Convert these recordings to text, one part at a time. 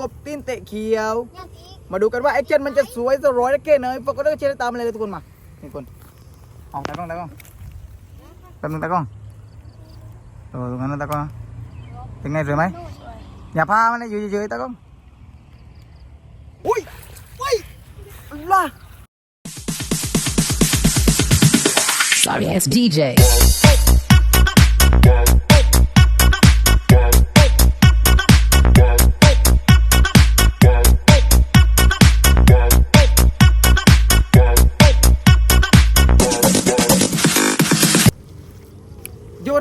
กบตีนเตะเขียว มาดูกันว่าแอคชั่นมันจะสวยสร้อยและเก๋เนยโฟกัสเชนตามมาเลยทุกคนมานี่คนเอาตากล้องตากล้องแป๊บนึงตากล้องโอ้ตรงนั้นนะตากล้องเป็นไงสวยไหมอย่าพามันเลยอยู่เฉยๆตากล้องอุ้ยอุ้ยล่ะ Sorry ass DJ.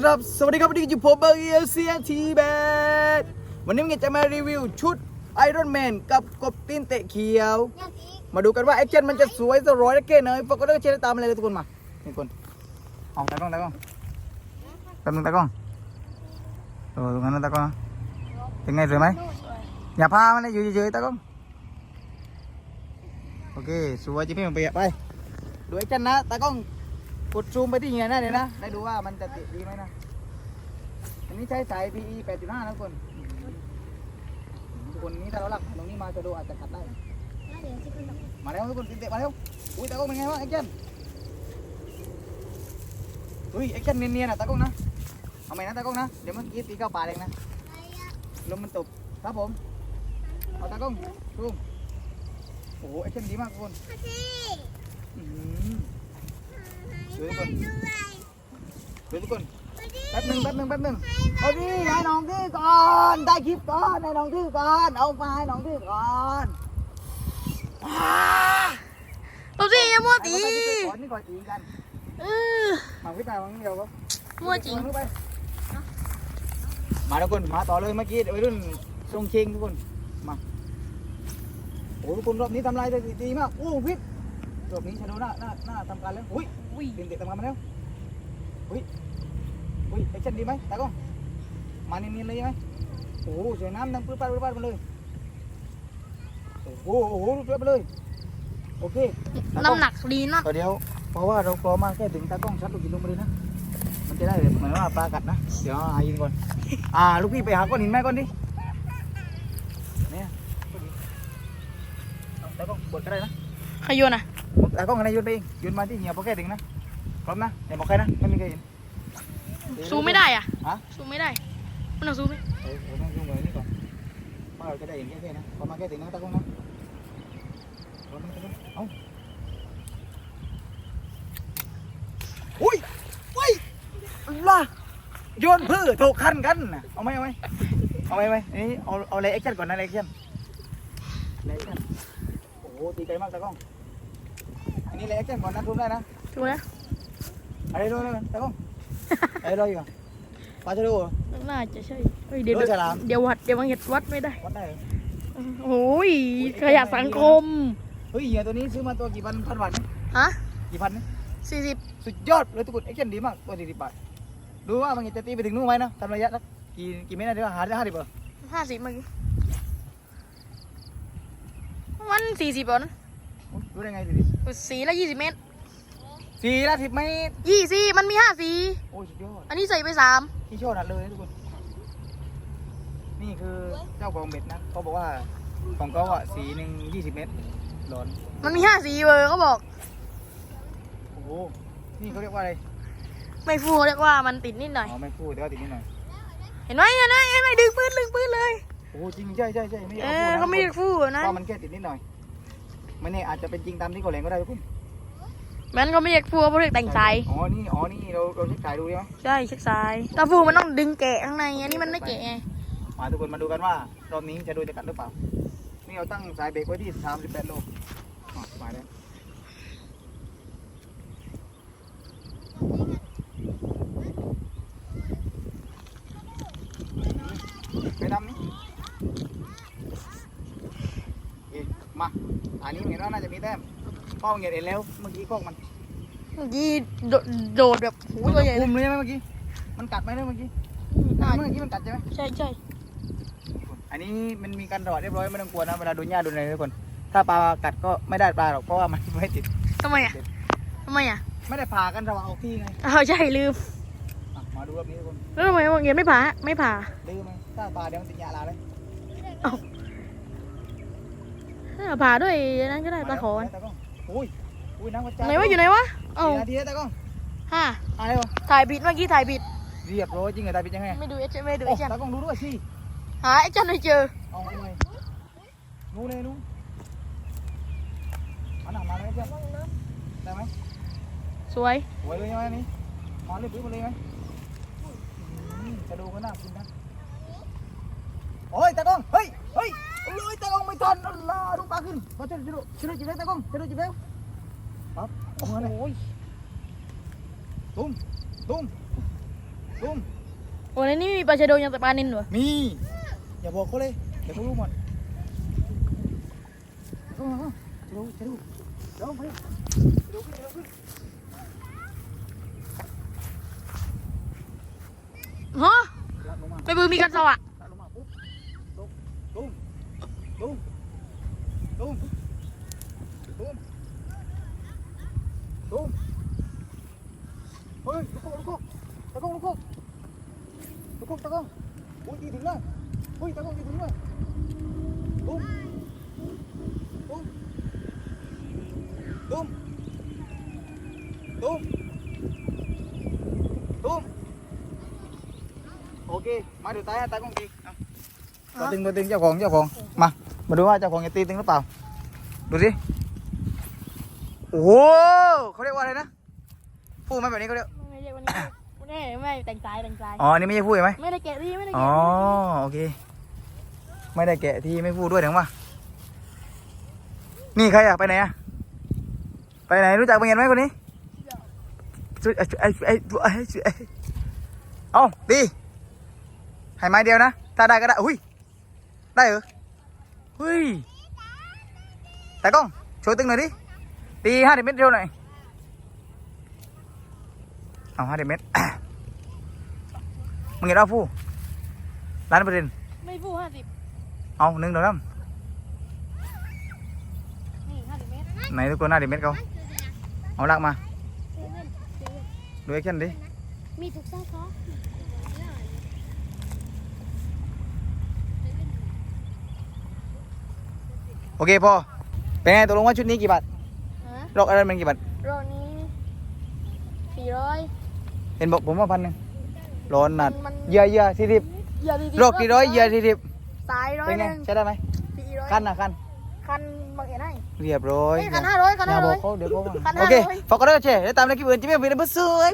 Yo what's up สวัสดีครับวันนี้อยู่ผมเบอร์เอเซียทีแบดวันนี้ผมจะมารีวิวชุดไอรอนแมนกับกบตีนเตะเขียว มาดูกันว่าแอคชั่นมันจะสวยสร้อยและเก๋เนยโฟกัสเชนตามมาเลยทุกคนมานี่คนเอาตากล้องตากล้องแป๊บนึงตากล้องโอ้ตรงนั้นตากล้องเป็นไงสวยไหมอย่าพามันเลยอยู่เฉยๆตากล้องโอเคสวยจริงพี่ผมไปไปดูแอคชั่นนะตากล้อง กดซูมไปที่เหียนะเดี๋ยวนะ ได้ดูว่ามันจะติดดีไหมนะ อันนี้ใช้สาย PE 8.5นะทุกคนทุกคนนี้ถ้าเราหลักตรงนี้มาจะดูอาจจะขัดได้ มาแล้วทุกคนเตะมาแล้ว อุ้ยตากล้องเป็นไงวะแอคชั่นอุ้ยแอคชั่นเนียนๆนะตากล้องนะ เอาใหม่นะตากล้องนะ เดี๋ยวเมื่อกี้ตีเข้าป่าเองนะลมมันตกครับผม เอาตากล้องซูมโอ้โหแอคชั่นดีมากทุกคน อื้อหือสวยทุกคนสวยทุกคนแป๊บหนึงแป๊บหนึงแป๊บหนึงเอาดิให้น้องดื้อก่อนได้คลิปก่อนให้น้องดื้อก่อนเอามาให้น้องดื้อก่อนเราสิอย่ามัวตีก่อนนี่ก่อนตีกันเออมาวิทย์มาเดียวก็มัวจริงไปมาทุกคนมาต่อเลยเมื่อกี้วัยรุ่นทรงเชงทุกคนมาโอ้ทุกคนรอบนี้ทำลายได้ดีมากโอ้วิทย์ รอบนี้ชนะหน้าหน้าหน้าทำการแล้วอุ้ยอุ้ยเป็นเด็กทำงานมาแล้วอุ้ยอุ้ยแอคชั่นดีไหมตากล้องมาเนียนๆเลยใช่ไหมโอ้โหสวยน้ำดังปื้ดป้าดปื้ดป้าดมาเลยโอ้โหโอ้โหสวยไปเลยโอเคตากล้องน้ำหนักดีมากก็เดี๋ยวเพราะว่าเรากรอมาแค่ถึงตากล้องชัดลูกหินลงมาเลยนะมันจะได้แบบเหมือนว่าปลากัดนะเดี๋ยวหาหินก่อนอ่าลูกพี่ไปหาก้อนหินแม่ก้อนดิเนี่ยก้อนหินเอาตากล้องกดก็ได้นะขยโยนอะ ตากล้องอะไรโยนไปเองโยนมาที่เหี่ยวพอแค่ถึงนะพร้อมนะอย่าบอกใครนะไม่มีใครเห็นซูมไม่ได้อะฮะซูมไม่ได้มันต้องซูมไหมเออเราต้องซูมไว้นี่ก่อนว่าเราจะได้เห็นแค่แค่นะพอมาแค่ถึงนะตากล้องนะพร้อมนะตากล้องเอาอุ้ยอุ้ยล่ะโยนพืชถูกขั้นกันน่ะเอาไหมเอาไหมเอาไหมเอาไหมนี่เอาเอาอะไรแอคชั่นก่อนนะแอคชั่นแอคชั่นโอ้โหตีไกลมากตากล้องอั นนี้เลยแอคชั่นก่อนนะทุบได้นะดูนะอะไรดูเลยตากล้องอะไรรออยู่อะปลาชะโดเหรอน่าจะใช่เฮ้ยเดี๋ยวโดนฉลาม เดี๋ยววัดเดี๋ยวมังเห็ดวัดไม่ได้วัดได้เหรอโอ้ยขยะสังคมเฮ้ยเหี้ยตัวนี้ซื้อมาตัวกี่พันพันบาทนะฮะกี่พันนะสี่สิบสุดยอดเลยทุกคนแอคชั่นดีมากตัวสี่สิบบาทดูว่ามันจะตีไปถึงนู่นไหมนะทำระยะสักกี่กี่เมตรนะเดี๋ยวหาได้ห้าสิบเหรอห้าสิบเมื่อกี้มันสี่สิบก่อน รู้ได้ไงสี่สิบสี่ละยี่สิบเมตรสี่ละสิบเมตรยี่สิบมันมีห้าสี โอ้ยสุดยอดอันนี้ใส่ไปสามที่ชอบนัดเลยนะทุกคน นี่คือเจ้าของเบ็ดนะเขาบอกว่าของเขาอะสีหนึ่งยี่สิบเมตรหลอน มันมีห้าสีเวอร์เขาบอก โอ้โห นี่เขาเรียกว่าอะไร ไม่ฟูเรียกว่ามันติดนิดหน่อย อ๋อไม่พูดแต่ว่าติดนิดหน่อย เห็นไหมเห็นไหมเห็นไหมดึงปืนดึงปืนเลย โอ้โหจริงใช่ใช่ใช่ไม่เอได้อเอาพูดนะเขาไม่ได้ฟูนะเพราะมันแค่ติดนิดหน่อย ไม่แน่อาจจะเป็นจริงตามที่เขาแหลงก็ได้ทุกคนมันเขาไม่เรียกฟูเขาเรียกแต่งสายอ๋อนี่อ๋อนี่เราเราเช็คสายดูได้ไหมใช่เช็คสายถ้าฟูมันต้องดึงแกะข้างในอันนี้มันไม่แกะไงมาทุกคนมาดูกันว่ารอบนี้จะดูจะกัดหรือเปล่านี่เราตั้งสายเบรกไว้ที่38โลอ๋อมาแล้วไปดำนี่เอ๊ะมา อันนี้เห็นว่าน่าจะมีแต้มกล้องเห็นแล้ว เมื่อกี้กล้องมันเมื่อกี้โดโดดแบบหูตัวใหญ่เลคุยมเลยใช่ไหมเมื่อกี้ มันกัดไหมเนี่ยเมื่อกี้อ่าเมื่อกี้มันกัดใช่ไหมใช่ใช่อันนี้มันมีการถอดเรียบร้อยไม่ต้องกลัวนะเวลาโดนหญ้าโดนอะไรทุกคน ถ้าปลากัดก็ไม่ได้ปลาหรอกเพราะว่ามันไม่ติด ทำไมอะทำไมอะไม่ได้ผ่ากันเราเอาที่ไงอ้าวใช่ลืมอะมาดูรอบนี้ทุกคนแล้วทำไมบางเงียไม่ผ่าไม่ผ่าดื้อไหมถ้าปลาเดี๋ยวมันติดหญ้าลาเลย เอ้า เอาผ่าด้วยนั่นก็ได้ตะขอนตากล้องอุ้ยอุ้ยน้ำกระจายไหนวะอยู่ไหนวะเอ้ากี่นาทีแล้วตากล้องฮ่าอะไรวะถ่ายผิดเมื่อกี้ถ่ายผิดเรียบร้อยจริงเหรอตายเป็นยังไงไม่ดูเอชไม่ดูโอ้เอชตากล้องดูด้วยสิหาเอชไม่เจอเอาเอาไงนู้นเลยนู้นอันหนักมาเลยเพื่อนได้ไหมสวยสวยเลยใช่ไหมนี่มาเลยปื้มาเลยไหมอืมจะดูก็น่ากินนะโอ้ยตากล้องเฮ้ยเฮ้ย เอาเลยตากล้องไม่ทันอัลลาดูปลาขึ้นมาเจอจิโร่จิโร่จิโร่ตากงจิโร่จิโร่ปั๊บเอามาเลยโอ้ยตุ้มตุ้มตุ้มโอ้ในนี้มีปลาชะโดยังแต่ปลานินเหรอมี อย่าบอกเขาเลย เดี๋ยวเขารู้หมดเอาเอาเอาจะดูจะดูเดี๋ยวไปจะดูขึ้นจะดูขึ้นฮะไม่บือมีกันสวะ ลากลงมาปุ๊บตุ้มตุ้มตุ้ม ตุ้มตุ้มตุ้มเฮ้ยลูกกบลูกกบตะกงลูกกบลูกกบตะกงอุ้ยตีถึงแล้วเฮ้ยตะกงตีถึงแล้วตุ้ มตุ้มตุ้มตุ้มตุ้มโอเคมาดูตายตายกล้องตีตัวตึงตัวตึงเจ้าของเจ้าของมามาดูว่าเจ้าของจะตีตึงหรือเปล่า ดูสิ โอ้โหเขาเรียกว่าอะไรนะพูดไหมแบบนี้เขาเรียก ไม่ใช่วันนี้วันนี้ไม่แต่งสายแต่งสาย อ๋ออันนี้ไม่ใช่พูดใช่ไหม ไม่ได้แกะที่ไม่ได้อ๋แกะอโอเค ไม่ได้แกะที่ไม่พูดด้วยถึงว่านี่ใครอะไปไหนอะไปไหนรู้จักเปงเงินไหมคนนี้ช่วยไอ้ไอ้ไอ้ไอ้ไอ้เอาดีให้ไม้เดียวนะ ถ้าได้ก็ได้ อุ้ย ได้เหรอ เฮ้ยแต่กล้องโชว์ตึงหน่อยดิตีห้าสิบเมตรเร็วหน่อยเอาห้าสิบเมต โอเคพอเป็นไงตกลงว่าชุดนี้กี่บาทฮะรอกอะไรมันกี่บาทโรนี้สี่ร้อย เห็นบอกผมว่าพันหนึ่งร้อนหนัดมันเหยื่อเหยื่อสี่สิบอย่าดีโรคกี่ร้อยเหยื่อสี่สิบสายร้อยเป็นหไงนึ่งใช้ได้ไหมสี่ร้อยคันนะคันคันบางเอ็นให้ เรียบร้อยเอ้ยคันห้าร้อยคันอย่าห้าบร้ออกยเขาเดี๋ยวเขาว่าคันโอเคห้าร้อยฝากกดไลค์กดแชร์แล้วตามในคลิปอื่นจะไม่เป็นไรเพื่อสวย